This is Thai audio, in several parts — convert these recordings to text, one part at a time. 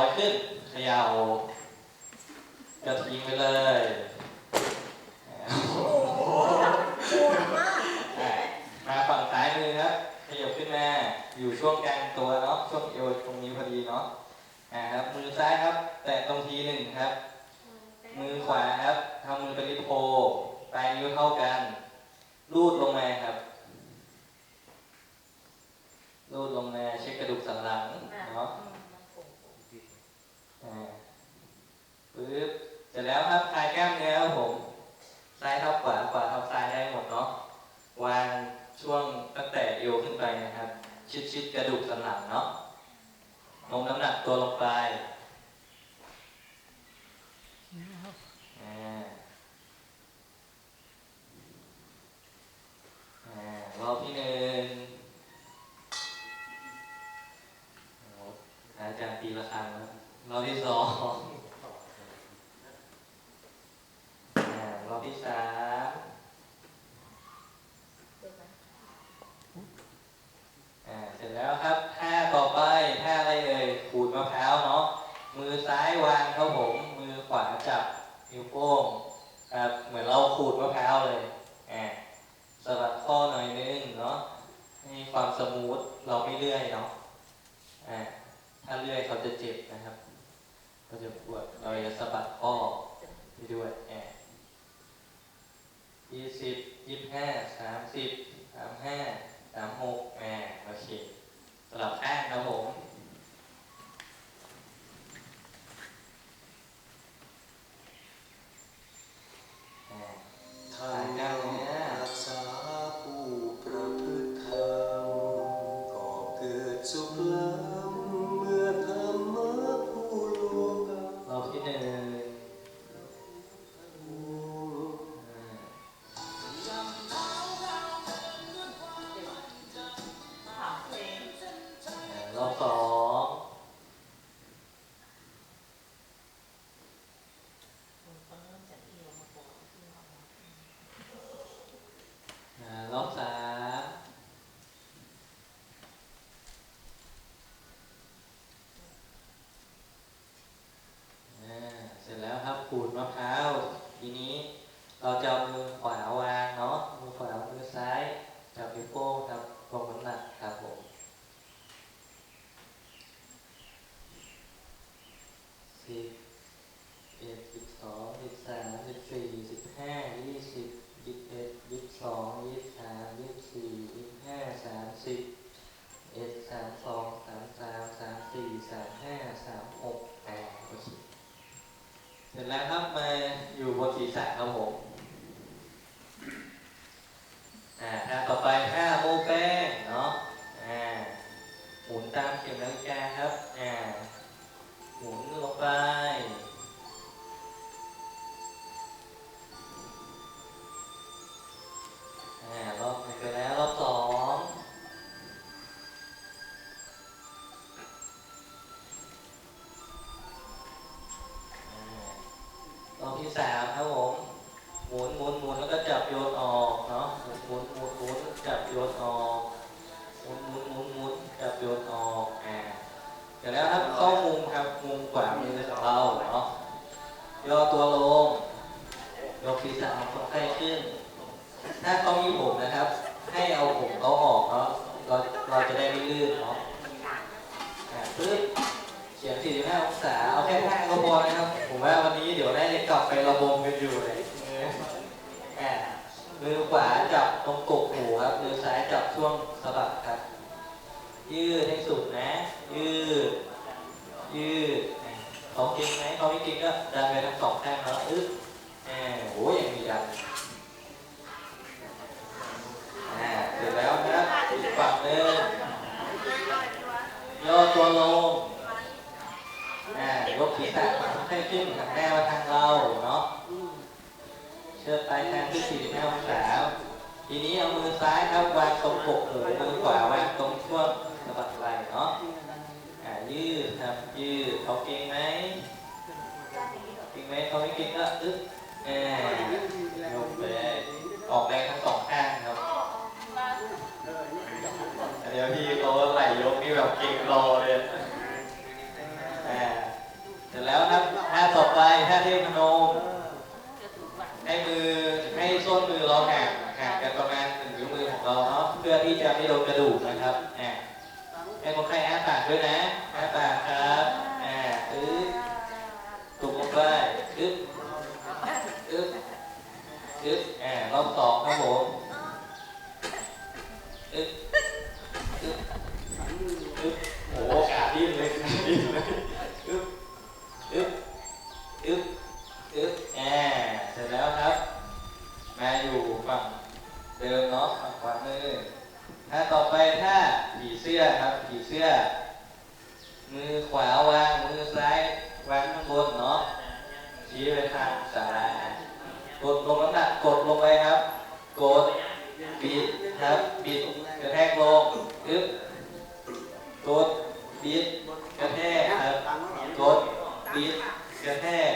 อยขึ้นเขย่ากระทิงไปเลยอ่าโอ้โหโหดมากอ่ามาฝั่งซ้ายมือครับขยับขึ้นมา อยู่ช่วงกลางตัวเนาะ ช่วงเอวตรงนี้พอดีเนาะ อ่าครับ มือซ้ายครับ แตะตรงทีหนึ่งครับ มือขวาครับทำมือเป็นลิปโพปลายนิ้วเท่ากัน รูดลงมาครับ รูดลงมาเช็คกระดูกสันหลังเนาะอ่า ปึ๊บเสร็จแล้วครับคลายกล้ามเนื้อครับผม ซ้ายทับขวา ขวาทับซ้ายได้หมดเนาะ วางช่วงตั้งแต่เอวขึ้นไปนะครับ ชิดชิดๆกระดูกสันหลังเนาะโน้มน้ำหนักตัวลงไปรอบที่หนึ่งอาจารย์ตีละครั้งรอบที่สอง ที่สาอ่าเสร็จแล้วครับท่าต่อไปท่าอะไรเอ่ยขูดมะพร้าวเนาะมือซ้ายวางครับผมมือขวาจับนิ้วโป้งครับเหมือนเราขูดมะพร้าวเลยอ่าสะบัดข้อหน่อยนึงเนาะให้ความสมูทเราไม่เลื่อยเนาะอ่าถ้าเลื่อยเขาจะเจ็บนะครับเขาจะปวดเราจะสะบัดข้อไปด้วยอ่า ยี่สิบยี่สิบห้าสามสิบสามห้าสามหกแหมโอเคสลับข้างครับผม สิบสี่สิบห้ายี่สิบยี่สิบเอ็ดยี่สิบสองยี่สิบสามยี่สิบสี่ยี่สิบห้าสามสิบเอ็ดสามสองสามสามสามสี่สามห้าสามหกแปดเคเสร็จแล้วครับมาอยู่บนศีรษะครับผม ข้ขึ้น ถ้าเขามีผมนะครับ ให้เอาผมเขาออกเนาะเราเราจะได้ไม่ลื่นเนาะอ่าปึ๊บเฉียง45 องศา เอาแค่ข้างก็พอนะครับ ผมว่าวันนี้เดี๋ยวได้กลับไประบมกันอยู่เลยเอออ่ามือขวาจับตรงกกหูครับ มือซ้ายจับช่วงสะบักครับ ยืดให้สุดนะ ยืด ยืดเขาเก่งไหมเขาไม่เก่งก็ดันไปทั้งสองข้างแล้วอึ๊บ หนึงย่อตัวลงอ่ายกศีรษะให้ขึ้นหันหน้ามาทางเราเนาะเชิดปลายคางที่45องศาทีนี้เอามือซ้ายครับวางตรงกกหูมือขวาวางตรงช่วงสะบักไหล่เนาะยืดครับยืดเขาเก่งไหมเก่งไหมเขาไม่เก่งก็อึ๊บแหมยกไปออกแรงทั้งสองข้างครับ เดี๋ยวพี่เขาไหลยกนี่แบบเก่งรอเลยอ่เสร็จแล้วนะท่าต่อไปท่าเทพนมให้มือให้ส้นมือเราห่างห่างกันประมาณหนึ่งนิ้วมือของเราเนาะเพื่อที่จะไม่โดนกระดูกนะครับแหมให้คนไข้อ้าปากด้วยนะอ้าปากครับ มาอยู่ฝั่งเดิมเนาะฝั่งขวามือถ้าต่อไปถ้าผีเสื้อครับผีเสื้อ มือขวาวางมือซ้ายวางข้างบนเนาะชี้ไปทางซ้ายกดลงน้ำหนักกดลงไปครับ กดบิดครับบิดกระแทกลงอึ๊บกดบิดกระแทกครับกดบิดกระแทก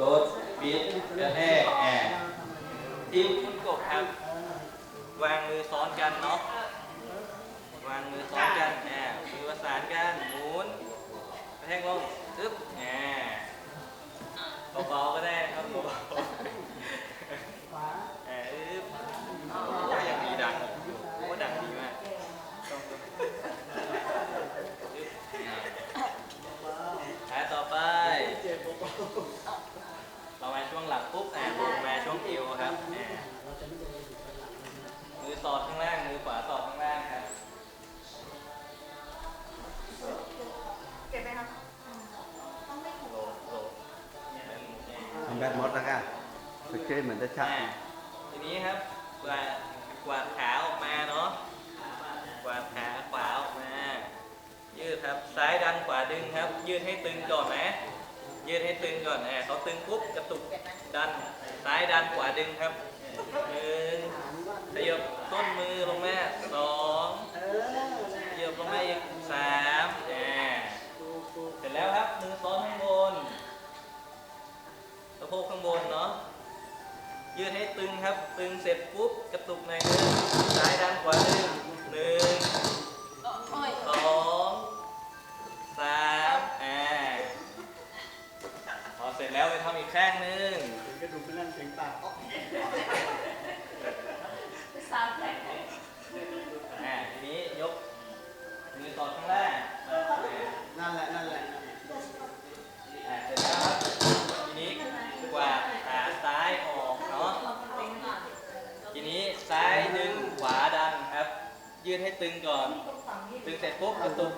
กดบิดกระแทก แอบทีมคุณกบครับ วางมือซ้อนกันเนาะ วางมือซ้อนกันแหมมือประสานกันหมุนกระแทกลงอึ๊บแหมเบาๆก็ได้ครับเบาๆแหมอึ๊บโอ้ยยังดีดังอยู่โอ้ดังดีมากต้องอึ๊บแผลต่อไป เรามาช่วงหลัง ปุ๊บอะลงมาช่วงเอวครับอะมือสอดข้างล่าง มือขวาสอดข้างล่างครับ เก็บไหมครับโลโหลเป็นไงทำแบบมดแล้วกันสดชื่นเหมือนจะชักอะทีนี้ครับกวาดกวาดขาออกมาเนาะ กวาดขาขวาออกมา ยืดครับ ซ้ายดันขวาดึงครับ ยืดให้ตึงก่อนนะ ยืดให้ตึงก่อนอะเขาตึงปุ๊บกระตุกดัน ซ้ายดันขวาดึงครับหนึ่งขยับต้นมือลงแมาสองขยับลงแมาอีกสามอ่าเสร็จแล้วครับมือซ้อนข้างบนสะโพกข้างบนเนาะยืดให้ตึงครับ ตึงเสร็จปุ๊บกระตุกในอยหนึงซ้ายดันขวาดึงหนึ่งโอ้ยสอง ข้างหนึงกระดูกไม่นั่นเสียงปากสามแผลอ่าทีนี้ยกมือสอดข้างล่างอ่านั่นแหละนั่นแหละอ่าเสร็จแล้วครับทีนี้กว่าดขาซ้ายออกเนาะทีนี้ซ้ายดึงขวาดันครับ ยืดให้ตึงก่อน ตึงเสร็จปุ๊บกระตุก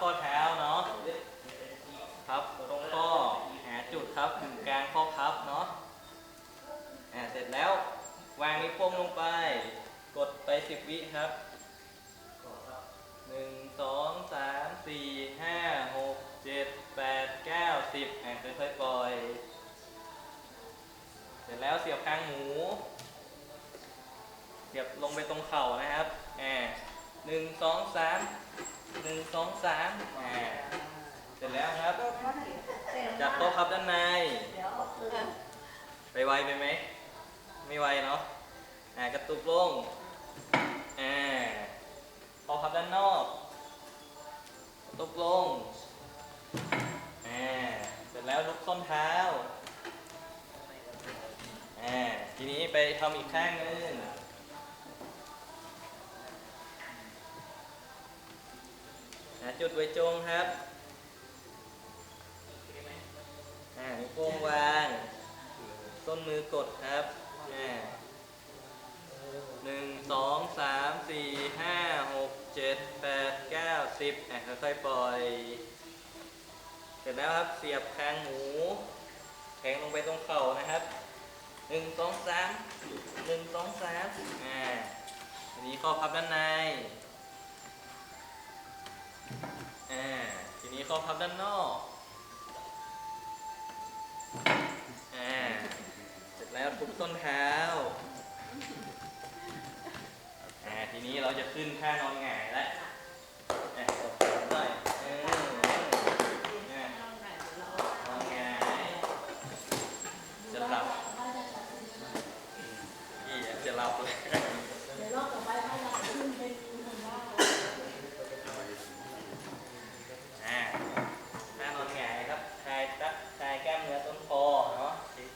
ข้อเท้าเนาะพับตรงข้อหาจุดครับถึงกลางข้อพับเนาะอ่าเสร็จแล้ววางนิ้วโป้งลงไป กดไปสิบวิครับหนึ่งสองสามสี่ห้าหกเจ็ดแปดเก้าสิบอะค่อยๆปล่อย เสร็จแล้วเสียบคางหมู เสียบลงไปตรงเข่านะครับอ่าหนึ่งสองสาม หนึ่งสองสามอ่าเสร็จแล้วครับ จับโต๊ะครับด้านใน ไปไวไปไหม ไม่ไวเนาะ อ่ากระตุกลง อ่าพอพับด้านนอก กระตุกลง อ่า เสร็จแล้วลุกส้นเท้า อ่า ทีนี้ไปทำอีกข้างนึง จุดไว้จงครับอ่านิ้วโป้งวางส้นมือกดครับอ่าหนึ่งสองสามสี่ห้าหกเจ็ดแปดเก้าสิบอะค่อยๆปล่อย เสร็จแล้วครับเสียบคางหมูแทงลงไปตรงเข่านะครับหนึ่งสองสามหนึ่งสองสามอ่าทีนี้ข้อพับด้านใน อ่าทีนี้ข้อพับด้านนอกอ่าเสร็จแล้วทุบต้นเท้าอ่าทีนี้เราจะขึ้นท่านอนหงายแล้วอะตบหัวหน่อยเออเนี่ยนอนหงายจะหลับนี่อยากจะหลับเลย อ่าหน้านอนหงายครับคลายตักคลายกล้ามเนื้อต้นคอเนาะเช็ค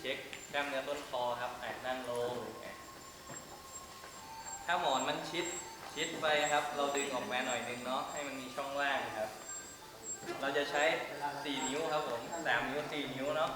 เช็คกล้ามเนื้อต้นคอครับอะนั่งลงอะถ้าหมอนมัน ชิดชิดไปครับ เราดึงออกมาหน่อยนึงเนาะให้มันมีช่องว่างครับ เราจะใช้ 4 นิ้วครับผม 3 นิ้ว 4 นิ้วเนาะ